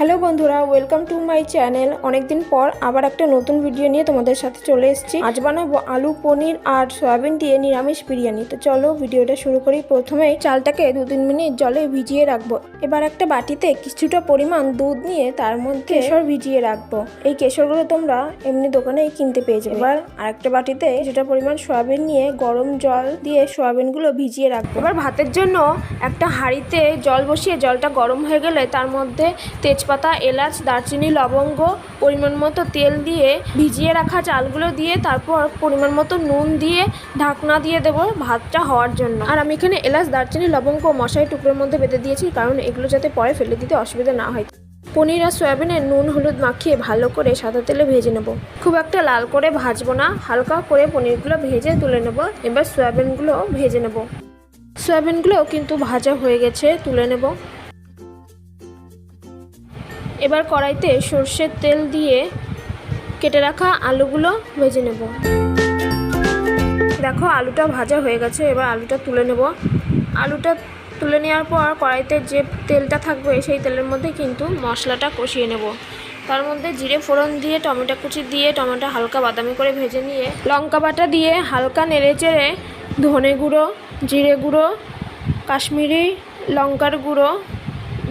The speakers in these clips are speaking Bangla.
হ্যালো বন্ধুরা ওয়েলকাম টু মাই চ্যানেল অনেকদিন পর আবার একটা নতুন ভিডিও নিয়ে তোমাদের সাথে চলে এসেছি। আজ বানাবো আলু, পনির আর সয়াবিন দিয়ে নিরামিষ বিরিয়ানি। তো চলো ভিডিওটা শুরু করি। প্রথমেই চালটাকে দু তিন মিনিট জলে ভিজিয়ে রাখব। এবার একটা বাটিতে কিছুটা পরিমাণ দুধ নিয়ে তার মধ্যে কেশর ভিজিয়ে রাখব। এই কেশরগুলো তোমরা এমনি দোকানেই কিনতে পেয়ে যাবে। এবার আরেকটা বাটিতে কিছুটা পরিমাণ সয়াবিন নিয়ে গরম জল দিয়ে সয়াবিনগুলো ভিজিয়ে রাখব। এবার ভাতের জন্য একটা হাঁড়িতে জল বসিয়ে জলটা গরম হয়ে গেলে তার মধ্যে তেজপাতা, এলাচ, দারচিনি, লবঙ্গ, পরিমাণ মতো তেল দিয়ে ভিজিয়ে রাখা চালগুলো দিয়ে তারপর পরিমাণ মতো নুন দিয়ে ঢাকনা দিয়ে দেবো ভাতটা হওয়ার জন্য। আর আমি এখানে এলাচ, দারচিনি, লবঙ্গ মশাই টুকরোর মধ্যে বেঁধে দিয়েছি কারণ এগুলো যাতে পরে ফেলে দিতে অসুবিধা না হয়। পনির আর সয়াবিনের নুন, হলুদ মাখিয়ে ভালো করে সাদা তেলে ভেজে নেব। খুব একটা লাল করে ভাজবো না, হালকা করে পনিরগুলো ভেজে তুলে নেব। এবার সয়াবিনগুলো ভেজে নেব। সয়াবিনগুলো কিন্তু ভাজা হয়ে গেছে, তুলে নেব। এবার কড়াইতে সর্ষের তেল দিয়ে কেটে রাখা আলুগুলো ভেজে নেব। দেখো, আলুটা ভাজা হয়ে গেছে, এবার আলুটা তুলে নেব। আলুটা তুলে নেওয়ার পর কড়াইতে যে তেলটা থাকবে, সেই তেলের মধ্যে কিন্তু মশলাটা কষিয়ে নেব। তার মধ্যে জিরে ফোড়ন দিয়ে, টমেটো কুচি দিয়ে, টমেটো হালকা বাদামি করে ভেজে নিয়ে, লঙ্কা বাটা দিয়ে হালকা নেড়ে চেড়ে ধনে গুঁড়ো, জিরে গুঁড়ো, কাশ্মীরি লঙ্কার গুঁড়ো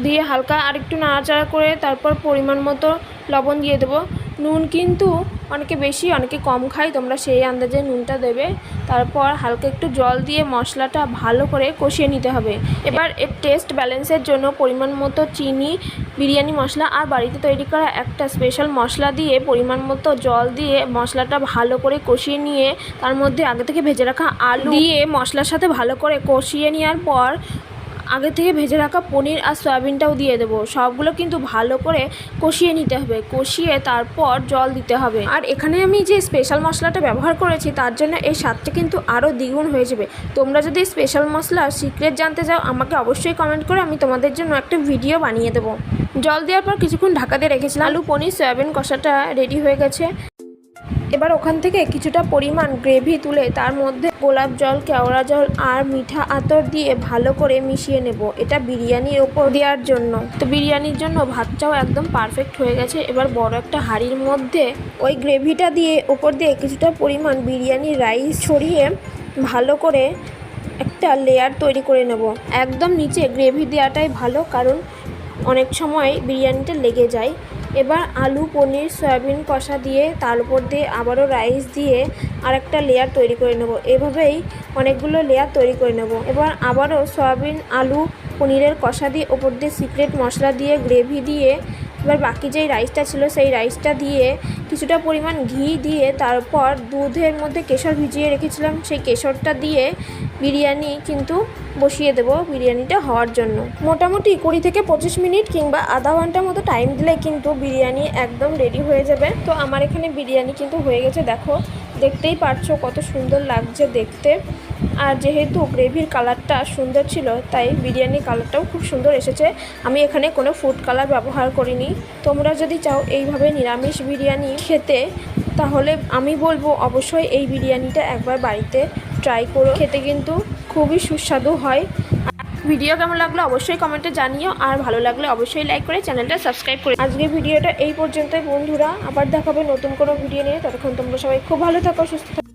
দিয়ে হালকা আরেকটু নাড়াচাড়া করে তারপর পরিমাণ মতো লবণ দিয়ে দেবো। নুন কিন্তু অনেকে বেশি, অনেকে কম খায়, তোমরা সেই আন্দাজে নুনটা দেবে। তারপর হালকা একটু জল দিয়ে মশলাটা ভালো করে কষিয়ে নিতে হবে। এবার এর টেস্ট ব্যালেন্সের জন্য পরিমাণ মতো চিনি, বিরিয়ানি মশলা আর বাড়িতে তৈরি করা একটা স্পেশাল মশলা দিয়ে পরিমাণ মতো জল দিয়ে মশলাটা ভালো করে কষিয়ে নিয়ে তার মধ্যে আগে থেকে ভেজে রাখা আলু দিয়ে মশলার সাথে ভালো করে কষিয়ে নেওয়ার পর আগে থেকে ভেজে রাখা পনির আর সয়াবিনটাও দিয়ে দেবো। সবগুলো কিন্তু ভালো করে কষিয়ে নিতে হবে। কষিয়ে তারপর জল দিতে হবে। আর এখানে আমি যে স্পেশাল মশলাটা ব্যবহার করেছি, তার জন্য এই স্বাদটা কিন্তু আরও দ্বিগুণ হয়ে যাবে। তোমরা যদি স্পেশাল মশলার সিক্রেট জানতে চাও, আমাকে অবশ্যই কমেন্ট করে আমি তোমাদের জন্য একটা ভিডিও বানিয়ে দেবো। জল দেওয়ার পর কিছুক্ষণ ঢাকা দিয়ে রেখেছিলাম। আলু, পনির, সয়াবিন কষাটা রেডি হয়ে গেছে। এবার ওখান থেকে কিছুটা পরিমাণ গ্রেভি তুলে তার মধ্যে গোলাপ জল, কেওড়া জল আর মিঠা আতর দিয়ে ভালো করে মিশিয়ে নেব। এটা বিরিয়ানির ওপর দেওয়ার জন্য। তো বিরিয়ানির জন্য ভাতটাও একদম পারফেক্ট হয়ে গেছে। এবার বড় একটা হাঁড়ির মধ্যে ওই গ্রেভিটা দিয়ে ওপর দিয়ে কিছুটা পরিমাণ বিরিয়ানির রাইস ছড়িয়ে ভালো করে একটা লেয়ার তৈরি করে নেব। একদম নিচে গ্রেভি দেওয়াটাই ভালো, কারণ অনেক সময় বিরিয়ানিটা লেগে যায়। এবার আলু, পনির, সয়াবিন কষা দিয়ে তার উপর দিয়ে আবারও রাইস দিয়ে আর একটা লেয়ার তৈরি করে নেব। এভাবেই অনেকগুলো লেয়ার তৈরি করে নেব। এবার আবারও সয়াবিন, আলু, পনিরের কষা দিয়ে ওপর দিয়ে সিক্রেট মশলা দিয়ে গ্রেভি দিয়ে এবার বাকি যেই রাইসটা ছিল সেই রাইসটা দিয়ে কিছুটা পরিমাণ ঘি দিয়ে তারপর দুধের মধ্যে কেশর ভিজিয়ে রেখেছিলাম। সেই কেশরটা দিয়ে বিরিয়ানি কিন্তু বসিয়ে দেবো বিরিয়ানিটা হওয়ার জন্য। মোটামুটি কুড়ি থেকে পঁচিশ মিনিট কিংবা আধা ঘণ্টার মতো টাইম দিলে কিন্তু বিরিয়ানি একদম রেডি হয়ে যাবে। তো আমার এখানে বিরিয়ানি কিন্তু হয়ে গেছে, দেখো। দেখতেই পারছ কত সুন্দর লাগছে দেখতে। আর যেহেতু গ্রেভির কালারটা সুন্দর ছিল, তাই বিরিয়ানির কালারটাও খুব সুন্দর এসেছে। আমি এখানে কোনো ফুড কালার ব্যবহার করিনি। তোমরা যদি চাও এইভাবে নিরামিষ বিরিয়ানি খেতে, তাহলে আমি বলব অবশ্যই এই বিরিয়ানিটা একবার বাড়িতে ট্রাই করো। খেতে কিন্তু খুবই সুস্বাদু হয়। ভিডিও কেমন লাগল অবশ্যই কমেন্টে জানিও। আর ভালো লাগলে অবশ্যই লাইক করে চ্যানেলটা সাবস্ক্রাইব করে আজকে ভিডিওটা এই পর্যন্তই বন্ধুরা। আবার দেখাবে নতুন কোনো ভিডিও নিয়ে। ততক্ষণ তোমরা সবাই খুব ভালো থাকো সুস্থ থাকো।